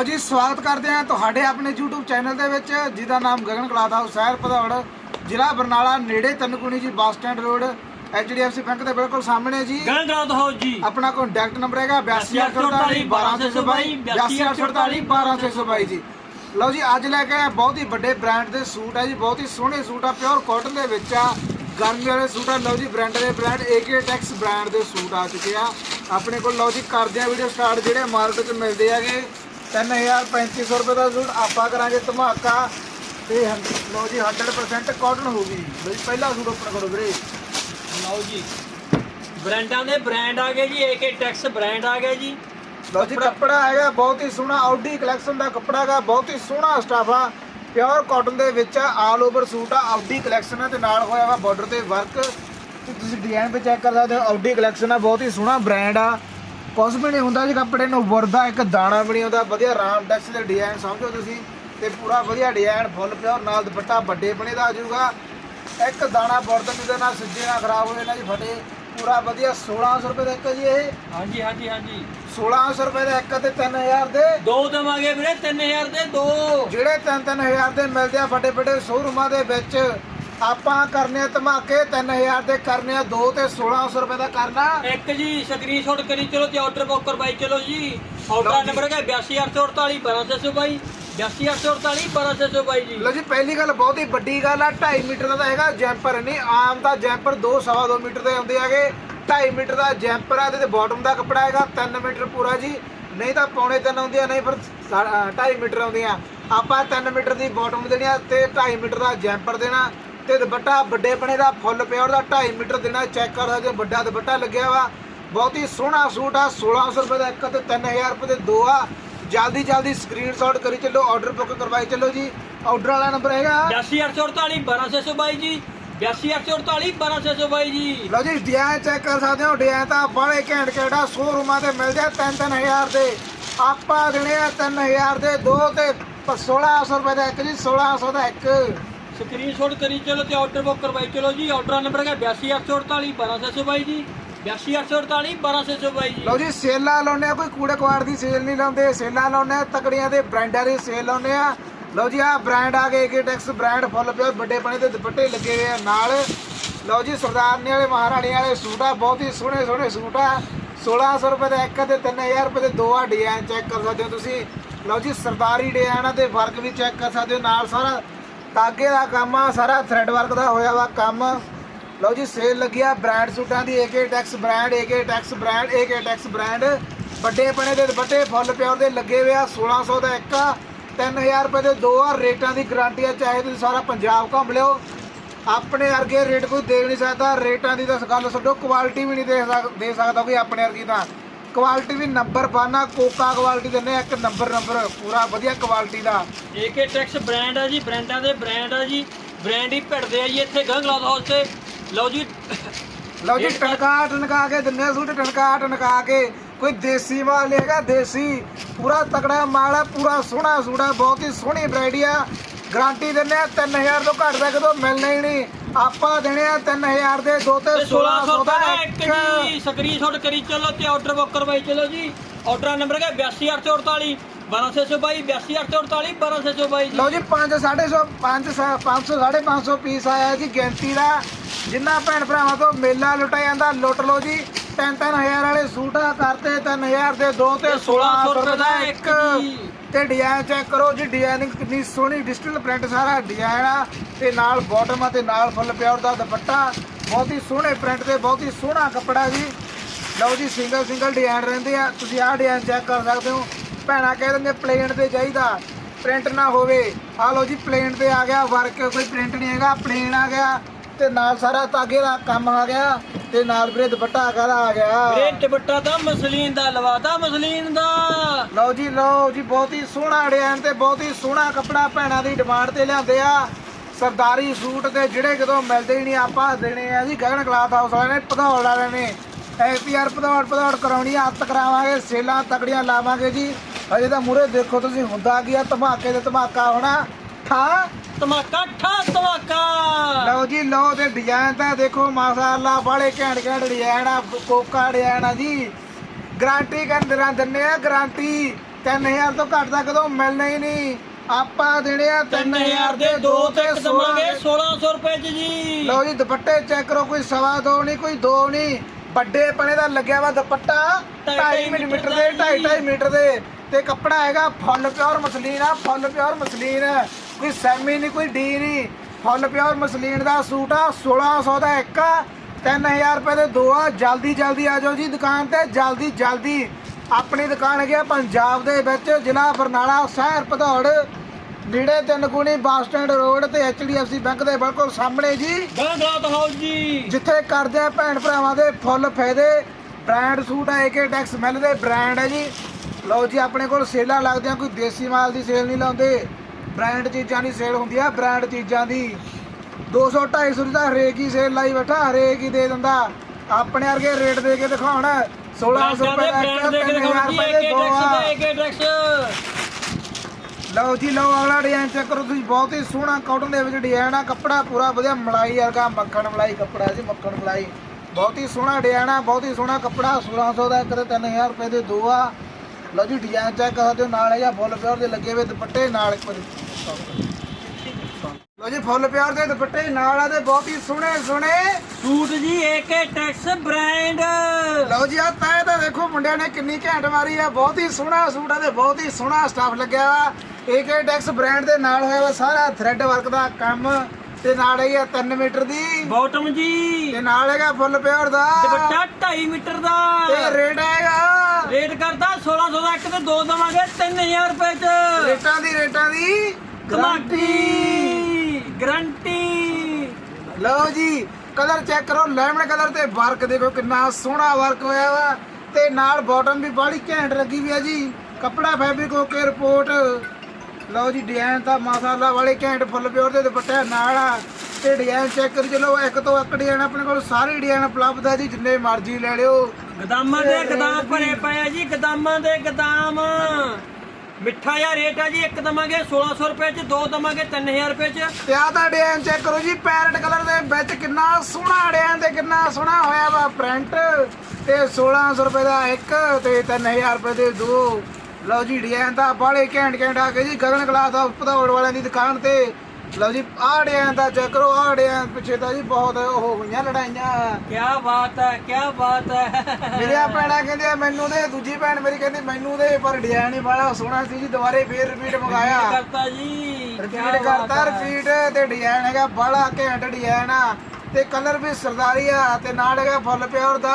ਲਓ ਜੀ ਸਵਾਗਤ ਕਰਦੇ ਹਾਂ ਤੁਹਾਡੇ ਆਪਣੇ YouTube ਚੈਨਲ ਦੇ ਵਿੱਚ ਜਿਹਦਾ ਨਾਮ ਗਗਨ ਕਲਾਥ ਹਾਊਸ ਸ਼ਹਿਰ ਭਦੌੜ ਜ਼ਿਲ੍ਹਾ ਬਰਨਾਲਾ ਨੇੜੇ ਤਨਕੁਣੀ ਜੀ bus stand road HDFC bank ਦੇ ਬਿਲਕੁਲ ਸਾਹਮਣੇ ਜੀ। ਗਗਨ ਕਲਾਥ ਹਾਊਸ ਜੀ। ਆਪਣਾ ਕੰਟੈਕਟ ਨੰਬਰ ਹੈਗਾ 8248 12622 8248 12622 ਜੀ। ਲਓ ਜੀ ਅੱਜ ਲੈ ਕੇ ਆਏ ਬਹੁਤ ਹੀ ਵੱਡੇ ਬ੍ਰਾਂਡ ਦੇ ਸੂਟ ਹੈ ਜੀ ਬਹੁਤ ਹੀ ਸੋਹਣੇ ਸੂਟ ਆ ਪਿਓਰ ਕਾਟਨ ਦੇ ਵਿੱਚ ਆ ਗਰਮੀ ਵਾਲੇ ਸੂਟ ਆ। ਲਓ ਜੀ ਬ੍ਰਾਂਡ ਦੇ ਬ੍ਰਾਂਡ AK ਟੈਕਸ ਬ੍ਰਾਂਡ ਦੇ ਸੂਟ ਆ ਚੁੱਕੇ ਆ। ਆਪਣੇ ਕੋਲ ਲਓ ਜੀ ਕਰਦੇ ਆ ਵੀਡੀਓ ਸਟਾਰਟ ਜਿਹੜੇ ਮਾਰਕੀਟ 'ਚ ਮਿਲਦੇ ਹੈਗੇ। 3000 3500 ਰੁਪਏ ਦਾ ਸੂਟ ਆਪਾਂ ਕਰਾਂਗੇ ਧਮਾਕਾ। ਤੇ ਲਓ ਜੀ 100% ਕਾਟਨ ਹੋਊਗੀ ਲਓ ਜੀ ਪਹਿਲਾ ਸੂਟ ਓਪਨ ਕਰੋ ਵੀਰੇ। ਲਓ ਜੀ। ਬ੍ਰਾਂਡਾਂ ਦੇ ਬ੍ਰਾਂਡ ਆ ਗਏ ਜੀ ਏਕੇ ਟੈਕਸ ਬ੍ਰਾਂਡ ਆ ਗਿਆ ਜੀ। ਲਓ ਜੀ ਕੱਪੜਾ ਹੈਗਾ ਬਹੁਤ ਹੀ ਸੋਹਣਾ ਆਊਡੀ ਕਲੈਕਸ਼ਨ ਦਾ ਕੱਪੜਾ ਹੈਗਾ ਬਹੁਤ ਹੀ ਸੋਹਣਾ ਸਟਾਫ ਆ। ਪਿਓਰ ਕਾਟਨ ਦੇ ਵਿੱਚ ਆਲ ਓਵਰ ਸੂਟ ਆ ਆਊਡੀ ਕਲੈਕਸ਼ਨ ਆ ਤੇ ਨਾਲ ਹੋਇਆ ਵਾ ਬਾਰਡਰ ਤੇ ਵਰਕ ਤੇ ਤੁਸੀਂ ਡਿਜ਼ਾਈਨ ਵੀ ਚੈੱਕ ਕਰ ਸਕਦੇ ਹੋ ਆਊਡੀ ਕਲੈਕਸ਼ਨ ਆ ਬਹੁਤ ਹੀ ਸੋਹਣਾ ਬ੍ਰਾਂਡ ਆ। ਕੁਝ ਵੀ ਨਹੀਂ ਹੁੰਦਾ ਜੀ ਕੱਪੜੇ ਨੂੰ ਵਰਦਾ ਇੱਕ ਦਾਣਾ ਵੀ ਨਹੀਂ ਹੁੰਦਾ। ਵਧੀਆ ਰਾਮ ਡੈਕਸ ਦੇ ਡਿਜ਼ਾਈਨ ਸਮਝੋ ਤੁਸੀਂ। ਤੇ ਪੂਰਾ ਵਧੀਆ ਡਿਜ਼ਾਈਨ ਫੁੱਲ ਪਿਓਰ ਨਾਲ ਦੁਪੱਟਾ ਵੱਡੇ ਬਣੇ ਦਾ ਆ ਜਾਊਗਾ। ਇੱਕ ਦਾਣਾ ਬੁਰਦ ਨਹੀਂ ਦੇਣਾ ਸਿੱਧੇ ਨਾਲ ਖਰਾਬ ਹੋਏ ਨਾ ਜੀ ਫਟੇ। ਪੂਰਾ ਵਧੀਆ 1600 ਰੁਪਏ ਦਾ ਇੱਕ ਜੀ ਇਹ। ਹਾਂਜੀ ਹਾਂਜੀ ਹਾਂਜੀ। 1600 ਰੁਪਏ ਦਾ ਇੱਕ ਤੇ 3000 ਦੇ। ਦੋ ਦੇਵਾਂਗੇ ਵੀਰੇ 3000 ਦੇ ਦੋ। ਜਿਹੜੇ 3-3000 ਦੇ ਮਿਲਦੇ ਆ ਵੱਡੇ ਵੱਡੇ ਸ਼ੋਰੂਮਾਂ ਦੇ ਵਿੱਚ। ਆਪਾਂ ਕਰਨੇ ਆ ਧਮਾਕੇ 3000 ਦੇ ਕਰਨੇ ਆ 2 ਤੇ 1600 ਰੁਪਏ ਦਾ ਕਰਨਾ। ਇੱਕ ਜੀ ਸਕਰੀਨਸ਼ਾਟ ਕਰੀ ਚਲੋ ਤੇ ਆਰਡਰ ਬੁੱਕ ਕਰਵਾਈ ਚਲੋ ਜੀ। ਲਓ ਆਰਡਰ। ਨੰਬਰ ਹੈਗਾ 82848 1222 82848 1222 ਜੀ। ਲੋ ਜੀ ਪਹਿਲੀ ਗੱਲ ਬਹੁਤ ਹੀ ਵੱਡੀ ਗੱਲ ਆ 2.5 ਮੀਟਰ ਦਾ ਹੈਗਾ ਜੈਂਪਰ ਨਹੀਂ ਆਮ ਤਾਂ ਜੈਂਪਰ 2 ਸਵਾ 2 ਮੀਟਰ ਦੇ ਆਉਂਦੇ ਹੈਗੇ। 2.5 ਮੀਟਰ ਦਾ ਜੈਂਪਰ ਆ ਤੇ ਬਾਟਮ ਦਾ ਕੱਪੜਾ ਹੈਗਾ 3 ਮੀਟਰ ਪੂਰਾ ਜੀ। ਨਹੀਂ ਤਾਂ ਪੌਣੇ 3 ਆਉਂਦੀਆਂ ਨਹੀਂ ਫਿਰ 2.5 ਮੀਟਰ ਆਉਂਦੀਆਂ। ਆਪਾਂ 3 ਮੀਟਰ ਦੀ ਬਾਟਮ ਦੇਣੀ ਆ ਤੇ 2.5 ਮੀਟਰ ਦਾ ਜੈਂਪਰ ਦੇਣਾ। ਤੇ ਦੁਪੱਟਾ ਵੱਡੇ ਬਣੇ ਦਾ ਫੁੱਲ ਪਿਓਰ ਦਾ 2.5 ਮੀਟਰ ਦੇਣਾ ਚੈੱਕ ਕਰ ਸਕਦੇ ਹੋ ਵੱਡਾ ਦੁਪੱਟਾ ਲੱਗਿਆ ਵਾ। ਬਹੁਤ ਹੀ ਸੋਹਣਾ ਸੂਟ ਆ 1600 ਰੁਪਏ ਦਾ ਇੱਕ ਤੇ 3000 ਰੁਪਏ ਦੇ ਦੋ ਆ। ਜਲਦੀ ਜਲਦੀ ਸਕਰੀਨਸ਼ਾਟ ਕਰੀ ਚੱਲੋ ਆਰਡਰ ਬੁੱਕ ਕਰਵਾਈ ਚੱਲੋ ਜੀ। ਆਰਡਰ ਵਾਲਾ ਨੰਬਰ ਹੈਗਾ। 82848 1222 ਜੀ। 82848 1222 ਜੀ। ਲਓ ਜੀ ਡਿਜ਼ਾਈਨ ਚੈੱਕ ਕਰ ਸਕਦੇ ਹੋ ਡਿਜ਼ਾਈਨ ਤਾਂ ਬੜੇ ਘੈਂਟ ਘੈਂਟਾ ਸ਼ੋਰੂਮਾਂ ਤੇ ਮਿਲਦੇ ਆ 3-3000 ਦੇ। ਆਪਾਂ ਦੇਣੇ ਆ 3000 ਦੇ ਦੋ ਤੇ 1600 ਰੁਪਏ ਦਾ ਇੱਕ ਜੀ 1600 ਦਾ ਇੱਕ। ਸਕਰੀਨਸ਼ਾਟ ਕਰੀ ਚਲੋ ਤੇ ਆਰਡਰ ਬੁੱਕ ਕਰਵਾਈ। ਚਲੋ ਜੀ ਆਰਡਰ ਨੰਬਰ ਹੈਗਾ 82848 1222 ਜੀ। 82848 1222 ਜੀ। ਲਓ ਜੀ ਸੇਲਾਂ ਲਾਉਨੇ ਆ, ਕੋਈ ਕੂੜੇ ਕੁਆੜ ਦੀ ਸੇਲ ਨਹੀਂ ਲਾਉਂਦੇ। ਸੇਲਾਂ ਲਾਉਨੇ ਆ, ਤਕੜੀਆਂ ਦੇ ਬ੍ਰਾਂਡਾਂ ਦੀ ਸੇਲ ਲਾਉਨੇ ਆ। ਲਓ ਜੀ ਆ ਬ੍ਰਾਂਡ ਆ ਗਏ ਕੇ ਬ੍ਰਾਂਡ ਫੁੱਲ ਪਿਆ, ਵੱਡੇ ਬਣੇ ਤੇ ਦੁਪੱਟੇ ਲੱਗੇ ਹੋਏ ਆ ਨਾਲ। ਲਓ ਜੀ, ਸਰਦਾਰਨੀ ਵਾਲੇ, ਮਹਾਰਾਣੀ ਵਾਲੇ ਸੂਟ ਆ, ਬਹੁਤ ਹੀ ਸੋਹਣੇ ਸੋਹਣੇ ਸੂਟ ਆ। 1600 ਰੁਪਏ ਦਾ ਇੱਕ ਤੇ 3000 ਰੁਪਏ ਦੇ ਦੋ ਆ ਡਿਜ਼ਾਈਨ ਚੈੱਕ ਕਰ ਸਕਦੇ ਹੋ ਤੁਸੀਂ। ਲਓ ਜੀ, ਸਰਦਾਰੀ ਡਿਜ਼ਾਈਨ ਆ ਤੇ ਵਰਕ ਵੀ ਚੈੱਕ ਕਰ ਸਕਦੇ ਹੋ, ਨਾਲ ਸਾਰਾ ਤਾਗੇ ਦਾ ਕੰਮ ਆ, ਸਾਰਾ ਥ੍ਰੈਡ ਵਰਕ ਦਾ ਹੋਇਆ ਵਾ ਕੰਮ। ਲਓ ਜੀ ਸੇਲ ਲੱਗਿਆ ਬ੍ਰਾਂਡ ਸੂਟਾਂ ਦੀ AK Tex brand AK Tex brand AK Tex brand ਵੱਡੇ ਬਣੇ ਦੇ ਦੁਪੱਟੇ ਫੁੱਲ ਪਿਓਰ ਦੇ ਲੱਗੇ ਹੋਏ ਆ 1600 ਦਾ ਇੱਕ ਆ। 3000 ਰੁਪਏ ਦੇ ਦੋ ਆ, ਰੇਟਾਂ ਦੀ ਗਾਰੰਟੀ ਆ, ਚਾਹੇ ਤੁਸੀਂ ਸਾਰਾ ਪੰਜਾਬ ਘੁੰਮ ਲਿਓ। ਆਪਣੇ ਵਰਗੇ ਰੇਟ ਕੋਈ ਦੇ ਨਹੀਂ ਸਕਦਾ, ਰੇਟਾਂ ਦੀ ਤਾਂ ਗੱਲ ਛੱਡੋ ਕੁਆਲਿਟੀ ਵੀ ਨਹੀਂ ਦੇ ਸਕ- ਦੇ ਸਕਦਾ ਕੋਈ ਆਪਣੇ ਵਰਗੀ ਤਾਂ। ਕੁਆਲਿਟੀ ਵੀ ਨੰਬਰ ਪਾਣਾ ਕੋਕਾ ਕੁਆਲਿਟੀ ਦਿੰਦੇ ਆ ਇੱਕ ਨੰਬਰ ਨੰਬਰ ਪੂਰਾ ਵਧੀਆ ਕੁਆਲਿਟੀ ਦਾ। ਏਕੇ ਟੈਕਸ ਬ੍ਰਾਂਡ ਆ ਜੀ ਬ੍ਰਾਂਡਾਂ ਦੇ ਬ੍ਰਾਂਡ ਆ ਜੀ। ਬ੍ਰਾਂਡ ਹੀ ਭਿੜਦੇ ਆ ਜੀ ਇੱਥੇ ਗੰਗ ਕਲਾਥ ਹਾਊਸ ਤੇ ਲਓ ਜੀ ਲਓ ਜੀ ਤਾਂ- ਟਣਕਾ ਟਣਕਾ ਕੇ ਦਿੰਨੇ ਆ ਸੂਟ ਟਣਕਾ ਟਣਕਾ ਕੇ। ਕੋਈ ਦੇਸੀ ਮਾਲ ਹੈਗਾ ਦੇਸੀ। ਪੂਰਾ ਤਕੜਾ ਮਾਲ ਆ ਪੂਰਾ ਸੋਹਣਾ ਆ ਬਹੁਤ ਹੀ ਸੋਹਣੀ ਵੈਰਾਈਟੀ ਆ। ਗਾਰੰਟੀ ਦਿੰਨੇ ਆ 3000 ਤੋਂ ਘੱਟ ਦਾ ਕਦੋਂ ਮਿਲਣਾ ਹੀ ਨਹੀਂ। ਆਪਾਂ ਦੇਣੇ ਆ 3000 ਦੇ ਦੋ ਤੇ ਤੇ 1600 1600 ਦਾ ਇੱਕ। ਜੀ ਸਕਰੀਨਸ਼ਾਟ ਕਰੀ ਚਲੋ ਤੇ ਆਰਡਰ ਬੁੱਕ ਕਰਵਾਈ ਚਲੋ ਜੀ। ਆਰਡਰ ਨੰਬਰ ਹੈ 82848 1222 82848 1222 ਜੀ। ਲਓ ਜੀ 5 550 5 500 550 ਪੀਸ ਆਇਆ ਜੀ ਗਿਣਤੀ ਦਾ। ਜਿੰਨਾ ਭੈਣ ਭਰਾਵਾਂ ਤੋਂ ਮੇਲਾ ਲੁੱਟਿਆ ਜਾਂਦਾ ਲੁੱਟ ਲਓ ਜੀ। 3-3000 ਵਾਲੇ ਸੂਟ ਆ ਕਰਤੇ 3000 ਦੇ ਦੋ ਤੇ 1600 ਰੁਪਏ ਦਾ ਇੱਕ ਜੀ। ਤੇ ਡਿਜ਼ਾਈਨ ਚੈੱਕ ਕਰੋ ਜੀ ਡਿਜ਼ਾਈਨਿੰਗ ਕਿੰਨੀ ਸੋਹਣੀ ਡਿਜੀਟਲ ਪ੍ਰਿੰਟ ਸਾਰਾ ਡਿਜ਼ਾਈਨ ਆ। ਤੇ ਨਾਲ ਬਾਟਮ ਆ ਤੇ ਨਾਲ ਫੁੱਲ ਪਿਓਰ ਦਾ ਦੁਪੱਟਾ। ਬਹੁਤ ਹੀ ਸੋਹਣੇ ਪ੍ਰਿੰਟ ਤੇ ਬਹੁਤ ਹੀ ਸੋਹਣਾ ਕੱਪੜਾ ਜੀ। ਲਓ ਜੀ ਸਿੰਗਲ ਸਿੰਗਲ ਡਿਜ਼ਾਈਨ ਰਹਿੰਦੇ ਆ। ਤੁਸੀਂ ਆਹ ਡਿਜ਼ਾਈਨ ਚੈੱਕ ਕਰ ਸਕਦੇ ਹੋ। ਭੈਣਾ ਕਹਿ ਦਿੰਦੇ ਪਲੇਨ ਤੇ ਚਾਹੀਦਾ ਪ੍ਰਿੰਟ ਨਾ ਹੋਵੇ। ਆ ਲਓ ਜੀ ਪਲੇਨ ਤੇ ਆ ਗਿਆ ਵਰਕ ਕੋਈ ਪ੍ਰਿੰਟ ਨਹੀਂ ਹੈਗਾ ਪਲੇਨ ਆ ਗਿਆ ਤੇ ਨਾਲ ਸਾਰਾ ਤਾਗੇ ਦਾ ਕੰਮ ਆ ਗਿਆ ਤੇ ਨਾਲ ਵੀਰੇ ਦੁਪੱਟਾ ਕਾਹਦਾ ਆ ਗਿਆ? ਵੀਰੇ ਦੁਪੱਟਾ ਤਾਂ ਮਸਲੀਨ ਦਾ ਲਵਾਤਾ ਮਸਲੀਨ ਦਾ। ਲਓ ਜੀ ਲਓ ਜੀ ਬਹੁਤ ਹੀ ਸੋਹਣਾ ਡਿਜ਼ਾਈਨ ਤੇ ਬਹੁਤ ਹੀ ਸੋਹਣਾ ਕੱਪੜਾ ਭੈਣਾਂ ਦੀ ਡਿਮਾਂਡ ਤੇ ਲਿਆਂਦੇ ਆ। ਸਰਦਾਰੀ ਸੂਟ ਤੇ ਜਿਹੜੇ ਜਦੋਂ ਮਿਲਦੇ ਹੀ ਨਹੀਂ ਆਪਾਂ ਦੇਣੇ ਆ ਜੀ ਗਗਨ ਕਲਾਥ ਹਾਊਸ ਵਾਲਿਆਂ ਨੇ ਭਦੌੜ ਵਾਲਿਆਂ ਨੇ। ਐਪੀਆਰ ਭਦੌੜ ਭਦੌੜ ਕਰਾਉਣੀ ਆ ਹੱਥ ਕਰਾਵਾਂਗੇ ਸੇਲਾਂ ਤਕੜੀਆਂ ਲਾਵਾਂਗੇ ਜੀ। ਅਜੇ ਤਾਂ ਮੂਰੇ ਦੇਖੋ ਤੁਸੀਂ ਹੁੰਦਾ ਕੀ ਆ? ਧਮਾਕੇ ਤੇ ਧਮਾਕਾ ਹੋਣਾ। ਠਾ ਧਮਾਕਾ ਠਾ ਧਮਾਕਾ। ਲਓ ਜੀ ਲਓ ਤੇ ਡਿਜ਼ਾਈਨ ਤਾਂ ਦੇਖੋ ਮਾਸ਼ਾਅੱਲਾ ਬਾਲੇ ਘੈਂਟ ਘੈਂਟ ਡਿਜ਼ਾਈਨ ਆ ਕੋਕਾ ਡਿਜ਼ਾਈਨ ਆ ਜੀ। ਗਾਰੰਟੀ ਕੰਦਰਾਂ ਦਿੰਨੇ ਆ ਗਾਰੰਟੀ 3000 ਤੋਂ ਘੱਟ ਤਾਂ ਕਦੋਂ ਮਿਲਣਾ ਹੀ ਨਹੀਂ। ਆਪਾਂ ਦੇਣੇ ਆ 3000 ਦੇ ਦੋ ਤੇ ਦਵਾਂਗੇ 1600 ਰੁਪਏ ਚ ਜੀ। ਲਓ ਜੀ ਦੁਪੱਟੇ ਚੈੱਕ ਕਰੋ ਕੋਈ ਸਵਾ ਦੋ ਨਹੀਂ ਕੋਈ ਦੋ ਨਹੀਂ। ਵੱਡੇ ਪਣੇ ਦਾ ਲੱਗਿਆ ਵਾ ਦੁਪੱਟਾ ਢਾਈ 2.5 ਮਿਲੀਮੀਟਰ ਦੇ 2.5 ਮੀਟਰ ਦੇ। ਤੇ ਕੱਪੜਾ ਹੈਗਾ ਫੁੱਲ ਪਿਓਰ ਮਸਲੀਨ ਆ ਫੁੱਲ ਪਿਓਰ ਮਸਲੀਨ। ਕੋਈ ਸੈਮੀ ਨਹੀਂ ਕੋਈ ਡੀ ਨਹੀਂ। ਫੁੱਲ ਪਿਓਰ ਮਸਲੀਨ ਦਾ ਸੂਟ ਆ 1600 ਦਾ ਇੱਕ ਆ। 3000 ਰੁਪਏ ਦੇ ਦੋ ਆ। ਜਲਦੀ ਜਲਦੀ ਆ ਜਾਓ ਜੀ ਦੁਕਾਨ ਤੇ ਜਲਦੀ ਜਲਦੀ। ਆਪਣੀ ਦੁਕਾਨ ਹੈਗੀ ਆ ਪੰਜਾਬ ਦੇ ਵਿੱਚ ਜ਼ਿਲ੍ਹਾ ਬਰਨਾਲਾ ਸ਼ਹਿਰ ਭਦੌੜ। ਨੇੜੇ ਤਿੰਨ ਗੁਣੀ ਬੱਸ ਸਟੈਂਡ ਰੋਡ ਤੇ ਐਚਡੀਐਫਸੀ ਬੈਂਕ ਦੇ ਬਿਲਕੁਲ ਸਾਹਮਣੇ ਜੀ। ਗਾਂਗਲਾਤ ਹਾਊਸ ਜੀ। ਜਿੱਥੇ ਕਰਦੇ ਆ ਭੈਣ ਭਰਾਵਾਂ ਦੇ ਫੁੱਲ ਫਾਇਦੇ। ਬ੍ਰਾਂਡ ਸੂਟ ਆ ਏਕੇ ਟੈਕਸ ਮਿਲ ਦੇ ਬ੍ਰਾਂਡ ਹੈ ਜੀ। ਲਓ ਜੀ ਆਪਣੇ ਕੋਲ ਸੇਲਾਂ ਲੱਗਦੀਆਂ ਕੋਈ ਦੇਸੀ ਮਾਲ ਦੀ ਸੇਲ ਨਹੀਂ ਲਾਉਂਦੇ। ਬ੍ਰਾਂਡ ਚੀਜ਼ਾਂ ਦੀ ਸੇਲ ਹੁੰਦੀ ਆ ਬ੍ਰਾਂਡ ਚੀਜ਼ਾਂ ਦੀ। 200 250 ਦੀ ਤਾਂ ਹਰੇਕ ਹੀ ਸੇਲ ਲਾਈ ਬੈਠਾ ਹਰੇਕ ਹੀ ਦੇ ਦਿੰਦਾ। ਆਪਣੇ ਵਰਗੇ ਰੇਟ ਦੇ ਕੇ ਦਿਖਾਉਣ 1600 ਰੁਪਏ ਦਾ ਇੱਕ ਕੇ 3000 ਦਿਖਾਓ ਜੀ ਰੁਪਏ ਦੇ ਏਕੇ ਦੋ ਟੈਕਸ ਆ ਦੇ ਏਕੇ ਟੈਕਸ ਲਓ ਜੀ ਲਓ ਅਗਲਾ ਡਿਜ਼ਾਈਨ ਚੈੱਕ ਕਰੋ ਤੁਸੀਂ ਬਹੁਤ ਹੀ ਸੋਹਣਾ ਕਾਟਨ ਦੇ ਵਿੱਚ ਡਿਜ਼ਾਈਨ ਆ ਕੱਪੜਾ ਪੂਰਾ ਵਧੀਆ ਮਲਾਈ ਵਰਗਾ ਮੱਖਣ ਮਲਾਈ ਕੱਪੜਾ ਜੀ ਮੱਖਣ ਮਲਾਈ। ਬਹੁਤ ਹੀ ਸੋਹਣਾ ਡਿਜ਼ਾਈਨ ਆ ਬਹੁਤ ਹੀ ਸੋਹਣਾ ਕੱਪੜਾ 1600 ਦਾ ਇੱਕ ਤੇ 3000 ਰੁਪਏ ਦੇ ਦੋ ਆ। ਲਓ ਜੀ ਡਿਜ਼ਾਈਨ ਚੈੱਕ ਕਰਦੇ ਹੋ ਨਾਲ ਇਹ ਫੁੱਲ ਪਿਓਰ ਦੇ ਲੱਗੇ ਹੋਏ ਦੁਪੱਟੇ ਨਾਲ ਇੱਕ ਵਾਰੀ। ਲਓ ਜੀ ਫੁੱਲ ਪਿਓਰ ਦੇ ਦੁਪੱਟੇ ਨਾਲ ਆ ਤੇ ਬਹੁਤ ਹੀ ਸੋਹਣੇ ਸੋਹਣੇ। ਸੂਟ ਜੀ ਏਕੇ ਟੈਕਸ ਬ੍ਰਾਂਡ ਲਓ ਜੀ ਆ ਤੈ ਤਾਂ ਦੇਖੋ ਮੁੰਡਿਆਂ ਨੇ ਕਿੰਨੀ ਘੈਂਟ ਮਾਰੀ ਆ। ਬਹੁਤ ਹੀ ਸੋਹਣਾ ਸੂਟ ਆ ਤੇ ਬਹੁਤ ਹੀ ਸੋਹਣਾ ਸਟਾਫ ਲੱਗਿਆ ਵਾ। ਏਕੇ ਟੈਕਸ ਬ੍ਰਾਂਡ ਦੇ ਨਾਲ ਹੋਇਆ ਵਾ ਸਾਰਾ ਥ੍ਰੈਡ ਵਰਕ ਦਾ ਕੰਮ। ਤੇ ਨਾਲ ਹੈਗੀ ਆ 3 ਮੀਟਰ ਦੀ। ਬਾਟਮ ਜੀ। ਤੇ ਨਾਲ ਹੈਗਾ ਫੁੱਲ ਪਿਓਰ ਦਾ। ਦੁਪੱਟਾ 2.5 ਮੀਟਰ ਦਾ। ਤੇ ਰੇਟ ਹੈਗਾ। ਰੇਟ ਕਰਦਾ 1600 ਦਾ ਇੱਕ ਤੇ ਦੋ ਦਵਾਂਗੇ 3000 ਰੁਪਏ ਚ। ਰੇਟਾਂ ਦੀ ਰੇਟਾਂ ਦੀ। ਗਾਰੰਟੀ। ਗਾਰੰਟੀ। ਲਓ ਜੀ ਕਲਰ ਚੈੱਕ ਕਰੋ। ਲੈਮਨ ਕਲਰ ਤੇ ਵਰਕ ਦੇਖੋ ਕਿੰਨਾ ਸੋਹਣਾ ਵਰਕ ਹੋਇਆ ਵਾ। ਤੇ ਨਾਲ ਬਾਟਮ ਵੀ ਬਾਹਲੀ ਘੈਂਟ ਲੱਗੀ ਵੀ ਆ ਜੀ। ਕੱਪੜਾ ਫੈਬਰਿਕ ਓਕੇ ਰਿਪੋਰਟ। ਲਓ ਜੀ ਡਿਜ਼ਾਈਨ ਤਾਂ ਮਾਸ਼ਾਅੱਲਾ ਵਾਲੇ ਘੈਂਟ ਫੁੱਲ ਪਿਓਰ ਦੇ ਦੁਪੱਟੇ ਨਾਲ ਆ ਤੇ ਡਿਜ਼ਾਈਨ ਚੈੱਕ ਕਰ ਚਲੋ ਇੱਕ ਤੋਂ ਇੱਕ ਡਿਜ਼ਾਈਨ ਆਪਣੇ ਕੋਲ ਸਾਰੇ ਡਿਜ਼ਾਈਨ ਉਪਲਬਧ ਆ ਜੀ ਜਿੰਨੇ ਮਰਜ਼ੀ ਲੈ ਲਿਓ। ਗਦਾਮਾਂ ਦੇ ਗਦਾਮ ਭਰੇ ਪਏ ਆ ਜੀ ਗਦਾਮਾਂ ਦੇ ਗਦਾਮ। ਮਿੱਠਾ ਜਿਹਾ ਰੇਟ ਆ ਜੀ ਇੱਕ ਦਵਾਂਗੇ 1600 ਰੁਪਏ ਚ ਦੋ ਦਵਾਂਗੇ 3000 ਰੁਪਏ ਚ। ਤੇ ਆਹ ਤਾਂ ਡਿਜ਼ਾਈਨ ਚੈੱਕ ਕਰੋ ਜੀ ਪੈਰਟ ਕਲਰ ਦੇ ਵਿੱਚ ਕਿੰਨਾ ਸੋਹਣਾ ਡਿਜ਼ਾਈਨ ਤੇ ਕਿੰਨਾ ਸੋਹਣਾ ਹੋਇਆ ਵਾ ਪ੍ਰਿੰਟ ਤੇ 1600 ਰੁਪਏ ਦਾ ਇੱਕ ਤੇ 3000 ਰੁਪਏ ਦੇ ਦੋ। ਲਓ ਜੀ ਡਿਜ਼ਾਈਨ ਤਾਂ ਬਾਲੇ ਘੈਂਟ ਘੈਂਟ ਆ ਕੇ ਜੀ ਗਗਨ ਕਲਾਸ ਦਾ ਭਦੌੜ ਵਾਲਿਆਂ ਦੀ ਦੁਕਾਨ ਤੇ। ਲਓ ਜੀ ਆਹ ਡਿਜ਼ਾਈਨ ਤਾਂ ਚੈੱਕ ਕਰੋ ਆਹ ਡਿਜ਼ਾਈਨ ਪਿੱਛੇ ਤਾਂ ਜੀ ਬਹੁਤ ਉਹ ਹੋਈਆਂ ਲੜਾਈਆਂ। ਕੀ ਬਾਤ ਹੈ ਕੀ ਬਾਤ ਹੈ। ਮੇਰੀਆਂ ਭੈਣਾਂ ਕਹਿੰਦੀਆਂ ਮੈਨੂੰ ਦੇ ਦੂਜੀ ਭੈਣ ਮੇਰੀ ਕਹਿੰਦੀ ਮੈਨੂੰ ਦੇ ਪਰ ਡਿਜ਼ਾਈਨ ਹੀ ਬੜਾ ਸੋਹਣਾ ਸੀ ਜੀ ਦੁਬਾਰੇ ਫੇਰ ਰਿਪੀਟ ਮੰਗਾਇਆ। ਕਰਤਾ ਜੀ ਰਿਪੀਟ ਕਰਤਾ ਰਿਪੀਟ ਤੇ ਡਿਜ਼ਾਈਨ ਹੈਗਾ ਬੜਾ ਘੈਂਟ ਡਿਜ਼ਾਈਨ ਆ। ਤੇ ਕਲਰ ਵੀ ਸਰਦਾਰੀ ਆ ਤੇ ਨਾਲ ਹੈਗਾ ਫੁੱਲ ਪਿਓਰ ਦਾ।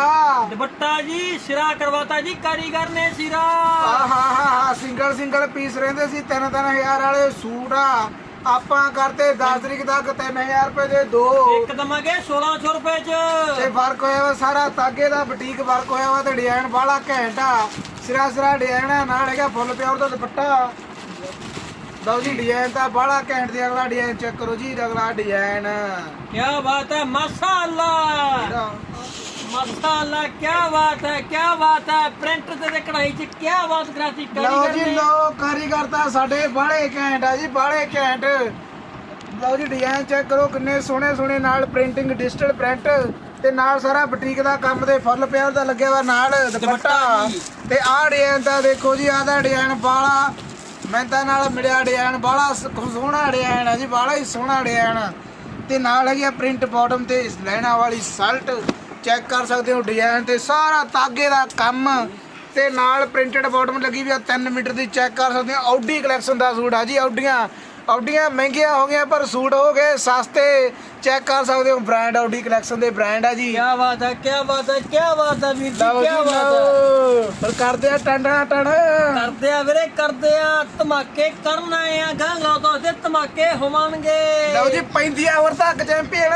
ਦੁਪੱਟਾ ਜੀ ਸਿਰਾ ਕਰਵਾਤਾ ਜੀ ਕਾਰੀਗਰ ਨੇ ਸਿਰਾ। ਆਹ ਹਾ ਹਾ ਹਾ ਸਿੰਗਲ ਸਿੰਗਲ ਪੀਸ ਰਹਿੰਦੇ ਸੀ 3-3000 ਵਾਲੇ ਸੂਟ ਆ। ਆਪਾਂ ਕਰਤੇ 10 ਤਰੀਕ ਤੱਕ 3000 ਰੁਪਏ ਦੇ ਦੋ। ਇੱਕ ਦਵਾਂਗੇ 1600 ਰੁਪਏ ਚ। ਤੇ ਫ਼ਰਕ ਹੋਇਆ ਵਾ ਸਾਰਾ ਤਾਗੇ ਦਾ ਬੁਟੀਕ ਵਰਕ ਹੋਇਆ ਵਾ ਤੇ ਡਿਜ਼ਾਈਨ ਬੜਾ ਘੈਂਟ ਸਿਰਾ ਸਿਰਾ ਡਿਜ਼ਾਈਨ ਆ ਨਾਲ ਹੈਗਾ ਫੁੱਲ ਪਿਓਰ ਦਾ ਦੁਪੱਟਾ। ਲਓ ਜੀ ਡਿਜ਼ਾਈਨ ਤਾਂ ਬੜਾ ਘੈਂਟ ਦੀ ਅਗਲਾ ਡਿਜ਼ਾਈਨ ਚੈੱਕ ਕਰੋ ਜੀ ਅਗਲਾ ਡਿਜ਼ਾਈਨ ਕੀ ਬਾਤ ਹੈ ਮਸਾਲਾ ਮਸਾਲਾ ਕੀ ਬਾਤ ਹੈ ਕੀ ਬਾਤ ਹੈ। ਪ੍ਰਿੰਟ ਤੇ ਤੇ ਕਢਾਈ ਚ ਕੀ ਬਾਤ ਕਰਾਤੀ ਲਓ ਜੀ ਲਓ ਕਾਰੀਗਰ ਤਾਂ ਸਾਡੇ ਬਾਹਲੇ ਘੈਂਟ ਆ ਜੀ ਬਾਹਲੇ ਘੈਂਟ। ਲਓ ਜੀ ਡਿਜ਼ਾਈਨ ਚੈੱਕ ਕਰੋ ਕਿੰਨੇ ਸੋਹਣੇ ਸੋਹਣੇ ਨਾਲ ਪ੍ਰਿੰਟਿੰਗ ਡਿਜੀਟਲ ਪ੍ਰਿੰਟ ਤੇ ਨਾਲ ਸਾਰਾ ਬੁਟੀਕ ਦਾ ਕੰਮ ਦੇ ਫੁੱਲ ਪਿਆਰ ਦਾ ਲੱਗਿਆ ਵਾ ਨਾਲ ਦੁਪੱਟਾ। ਤੇ ਆਹ ਡਿਜ਼ਾਈਨ ਤਾਂ ਦੇਖੋ ਜੀ ਆਹ ਦਾ ਡਿਜ਼ਾਈਨ ਬਾਲਾ ਮੈਂ ਤਾਂ ਨਾਲ ਮਿਲਿਆ ਡਿਜ਼ਾਈਨ ਬਾਲਾ ਸੋਹਣਾ ਡਿਜ਼ਾਈਨ ਹੈ ਜੀ ਬਾਲਾ ਹੀ ਸੋਹਣਾ ਡਿਜ਼ਾਈਨ ਆ। ਤੇ ਨਾਲ ਹੈਗੀ ਪ੍ਰਿੰਟ ਬਾਟਮ ਤੇ ਲੈਣਾ ਵਾਲੀ ਸ਼ਰਟ ਚੈੱਕ ਕਰ ਸਕਦੇ ਹੋ ਡਿਜ਼ਾਈਨ ਤੇ, ਸਾਰਾ ਤਾਗੇ ਦਾ ਕੰਮ। ਤੇ ਨਾਲ ਪ੍ਰਿੰਟਡ ਬਾਟਮ ਲੱਗੀ ਵੀ ਆ 3 ਮੀਟਰ ਦੀ ਚੈੱਕ ਕਰ ਸਕਦੇ ਹੋ। ਆਡੀ ਕਲੈਕਸ਼ਨ ਦਾ ਸੂਟ ਆ ਜੀ ਆਡੀਆਂ ਆਡੀਆਂ ਮਹਿੰਗੀਆਂ ਹੋ ਗਈਆਂ ਪਰ ਸੂਟ ਹੋ ਗਏ ਸਸਤੇ। ਚੈੱਕ ਕਰ ਸਕਦੇ ਹੋ ਬ੍ਰਾਂਡ ਆਡੀ ਕਲੈਕਸ਼ਨ ਦੇ ਬ੍ਰਾਂਡ ਆ ਜੀ। ਕੀ ਬਾਤ ਹੈ ਕੀ ਬਾਤ ਹੈ ਕੀ ਬਾਤ ਹੈ ਵੀਰ ਜੀ ਕੀ ਬਾਤ ਹੈ ਫਿਰ ਕਰਦੇ ਆ ਟੰਡਾ ਟਣ ਕਰਦੇ ਆ ਵੀਰੇ ਕਰਦੇ ਆ ਧਮਾਕੇ ਕਰਨ ਆਏ ਆ ਗਾਂ ਲਾਓ ਤੋਂ ਤੇ ਧਮਾਕੇ ਹੋਵਾਂਗੇ। ਲਓ ਜੀ ਪੈਂਦੀ ਆ ਹੋਰ ਤੱਕ ਚੈਂਪੀਅਨ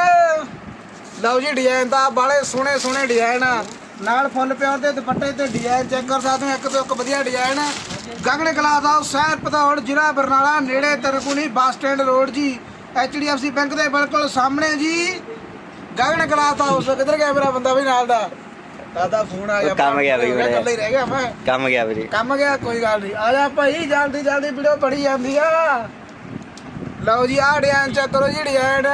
ਲਓ ਜੀ ਡਿਜ਼ਾਈਨ ਦਾ ਬਾਲੇ ਸੋਹਣੇ ਸੋਹਣੇ ਡਿਜ਼ਾਈਨ ਆ। ਨਾਲ ਫੁੱਲ ਪਿਓਰ ਦੇ ਦੁਪੱਟੇ ਤੇ ਡਿਜ਼ਾਈਨ ਚੈੱਕ ਕਰ ਸਕਦੇ ਹੋ ਇੱਕ ਤੋਂ ਇੱਕ ਵਧੀਆ ਡਿਜ਼ਾਈਨ ਗਗਨ ਕਲਾਸ ਦਾ ਸ਼ਹਿਰ ਪਧੌੜ ਜ਼ਿਲ੍ਹਾ ਬਰਨਾਲਾ ਨੇੜੇ ਤਰਕੁਣੀ ਬੱਸ ਸਟੈਂਡ ਰੋਡ ਜੀ ਐਚਡੀਐਫਸੀ ਬੈਂਕ ਦੇ ਬਿਲਕੁਲ ਸਾਹਮਣੇ ਜੀ। ਗਗਨ ਕਲਾਸ ਦਾ ਹਾਊਸ ਕਿੱਧਰ ਗਿਆ ਮੇਰਾ ਬੰਦਾ ਵੀ ਨਾਲ ਦਾ? ਦਾਦਾ ਫੋਨ ਆ ਗਿਆ ਕੰਮ ਗਿਆ ਬਈ ਮੈਂ। ਇਕੱਲਾ ਹੀ ਰਹਿ ਗਿਆ ਮੈਂ। ਕੰਮ ਗਿਆ ਵੀਰੇ। ਕੰਮ ਗਿਆ ਕੋਈ ਗੱਲ ਨਹੀਂ। ਆ ਜਾ ਭਾਈ ਜਲਦੀ ਜਲਦੀ ਵੀਡੀਓ ਬੜੀ ਜਾਂਦੀ ਆ। ਲਓ ਜੀ ਆਹ ਡਿਜ਼ਾਈਨ ਚੈੱਕ ਕਰੋ ਜੀ ਡਿਜ਼ਾਈਨ।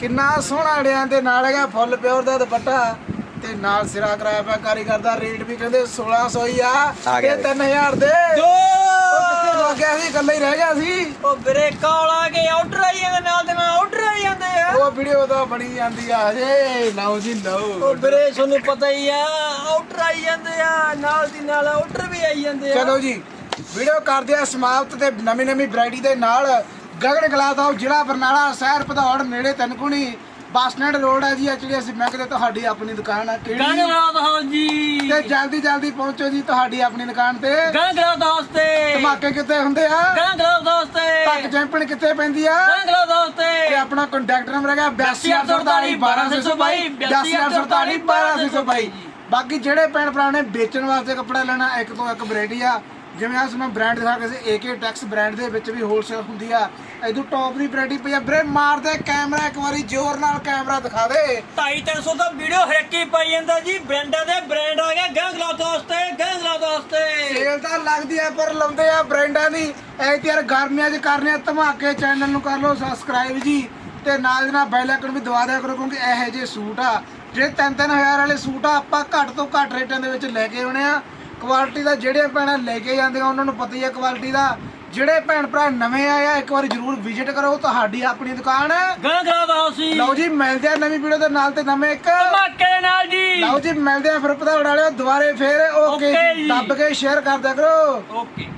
ਕਿੰਨਾ ਸੋਹਣਾ ਡਿਜ਼ਾਈਨ ਤੇ ਨਾਲ ਹੈਗਾ ਫੁੱਲ ਪਿਓਰ ਦਾ ਦੁਪੱਟਾ। ਤੇ ਨਾਲ ਸਿਰਾ ਕਰਾਇਆ ਪਿਆ ਕਾਰੀਗਰ ਦਾ ਰੇਟ ਵੀ ਕਹਿੰਦੇ 1600 ਹੀ ਆ ਆ ਗਿਆ ਤੇ 3000 ਦੇ। ਦੋ! ਕਿੱਥੇ ਲੱਗ ਗਿਆ ਸੀ? ਇਕੱਲਾ ਹੀ ਰਹਿ ਗਿਆ ਸੀ। ਉਹ ਬ੍ਰੇਕਾਂ ਵਾਲਾ ਕੇ ਆਊਟਰ ਆਈ ਜਾਂਦੇ ਨਾਲ ਦੇ ਨਾਲ ਆਊਟਰ ਆਈ ਜਾਂਦੇ ਆ। ਉਹ ਵੀਡੀਓ ਤਾਂ ਬਣੀ ਜਾਂਦੀ ਆ ਹਜੇ। ਲਓ ਜੀ ਲਓ। ਉਹ ਵੀਰੇ ਤੁਹਾਨੂੰ ਪਤਾ ਹੀ ਆ ਆਊਟਰ ਆਈ ਜਾਂਦੇ ਆ ਨਾਲ ਦੀ ਨਾਲ ਆਊਟਰ ਵੀ ਆਈ ਜਾਂਦੇ ਆ। ਚਲੋ ਜੀ ਵੀਡੀਓ ਕਰਦੇ ਆ ਸਮਾਪਤ ਤੇ ਨਵੀਂ ਨਵੀਂ ਵੈਰਾਈਟੀ ਦੇ ਨਾਲ ਗਗਨ ਗਲਾਸ ਆਓ ਜ਼ਿਲ੍ਹਾ ਬਰਨਾਲਾ ਸ਼ਹਿਰ ਭਦੌੜ ਨੇੜੇ ਤਨਕੁਣੀ। ਬੱਸ ਸਟੈਂਡ ਰੋਡ ਹੈ ਜੀ ਐਚਡੀਐਫ ਬੈਂਕ ਦੇ ਤੁਹਾਡੀ ਆਪਣੀ ਦੁਕਾਨ ਆ ਕਿਹੜੀ? ਗੰਗਰਾਤ ਹਾਊਸ ਜੀ। ਤੇ ਜਲਦੀ ਜਲਦੀ ਪਹੁੰਚੋ ਜੀ ਤੁਹਾਡੀ ਆਪਣੀ ਦੁਕਾਨ ਤੇ। ਗੰਗਰਾਤ ਹਾਊਸ ਤੇ। ਧਮਾਕੇ ਕਿੱਥੇ ਹੁੰਦੇ ਆ? ਗੰਗਰਾਤ ਹਾਊਸ ਤੇ। ਤੱਕ ਜੈਂਪਣ ਕਿੱਥੇ ਪੈਂਦੀ ਆ? ਹਾਊਸ ਤੇ। ਤੇ ਆਪਣਾ ਕੰਟੈਕਟ ਨੰਬਰ ਹੈਗਾ 8248 1222 1222 ਬਾਕੀ ਜਿਹੜੇ ਭੈਣ ਭਰਾ ਨੇ ਵੇਚਣ ਵਾਸਤੇ ਕੱਪੜਾ ਲੈਣਾ ਇੱਕ ਤੋਂ ਇੱਕ ਵੈਰਾਈਟੀ ਆ। ਜਿਵੇਂ ਆ ਮੈਂ ਬ੍ਰਾਂਡ ਦਿਖਾ ਕੇ ਸੀ AK ਟੈਕਸ ਬ੍ਰਾਂਡ ਦੇ ਵਿੱਚ ਵੀ ਹੋਲਸੇਲ ਹੁੰਦੀ ਆ ਇਦੋਂ ਟੌਪ ਦੀ ਵੈਰਾਈਟੀ ਪਈ ਆ। ਵੀਰੇ ਮਾਰ ਦੇ ਕੈਮਰਾ ਇੱਕ ਵਾਰੀ ਜ਼ੋਰ ਨਾਲ ਕੈਮਰਾ ਦਿਖਾ ਦੇ। 250 ਦਾ ਵੀਡੀਓ ਹਰੇਕੀ ਪਾਈ ਜਾਂਦਾ ਜੀ। ਬ੍ਰਾਂਡਾਂ ਦੇ ਬ੍ਰਾਂਡ ਆ ਗਿਆ ਗੰਗਰਾਤ ਹਾਊਸ ਤੇ ਗੰਗਰਾਤ ਹਾਊਸ ਤੇ ਸੇਲ ਤਾਂ ਲੱਗਦੀ ਆ ਪਰ ਲਾਉਂਦੇ ਆ ਬ੍ਰਾਂਡਾਂ ਦੀ। ਐ ਤੇ ਯਾਰ ਗਰਮੀਆਂ 'ਚ ਕਰਨੇ ਆ ਧਮਾਕੇ ਚੈਨਲ ਨੂੰ ਕਰ ਲਓ ਸਬਸਕ੍ਰਾਈਬ ਜੀ। ਤੇ ਨਾਲ ਦੀ ਨਾਲ ਬੈਲ ਆਈਕਨ ਵੀ ਦਬਾ ਦਿਆ ਕਰੋ ਕਿਉਂਕਿ ਇਹੋ ਜਿਹੇ ਸੂਟ ਆ। ਜਿਹੜੇ 3-3000 ਵਾਲੇ ਸੂਟ ਆ ਆਪਾਂ ਘੱਟ ਤੋਂ ਘੱਟ ਰੇਟਾਂ ਦੇ ਵਿੱਚ ਲੈ ਕੇ ਆਉਣੇ ਆ। ਕੁਆਲਿਟੀ ਦਾ ਜਿਹੜੇ ਭੈਣਾਂ ਲੈ ਕੇ ਜਾਂਦੇ ਆ ਉਹਨਾਂ ਨੂੰ ਪਤਾ ਹੀ ਆ ਕੁਆਲਿਟੀ ਦਾ। ਜਿਹੜੇ ਭੈਣ ਭਰਾ ਨਵੇਂ ਆਏ ਆ ਇੱਕ ਵਾਰੀ ਜਰੂਰ ਵਿਜ਼ਿਟ ਕਰੋ ਤੁਹਾਡੀ ਆਪਣੀ ਦੁਕਾਨ। ਹਾਊਸ ਜੀ ਲਓ ਜੀ ਮਿਲਦੇ ਆ ਨਵੀਂ ਵੀਡੀਓ ਦੇ ਨਾਲ ਤੇ ਨਵੇਂ ਇੱਕ। ਧਮਾਕੇ ਦੇ ਨਾਲ ਜੀ। ਲਓ ਜੀ ਮਿਲਦੇ ਆ ਫਿਰ ਪਤਾ ਵਾਲਿਓ ਦੁਬਾਰੇ ਫੇਰ। ਓਕੇ ਜੀ। ਦੱਬ ਕੇ ਸ਼ੇਅਰ ਕਰ ਦਿਆ ਕਰੋ। ਓਕੇ।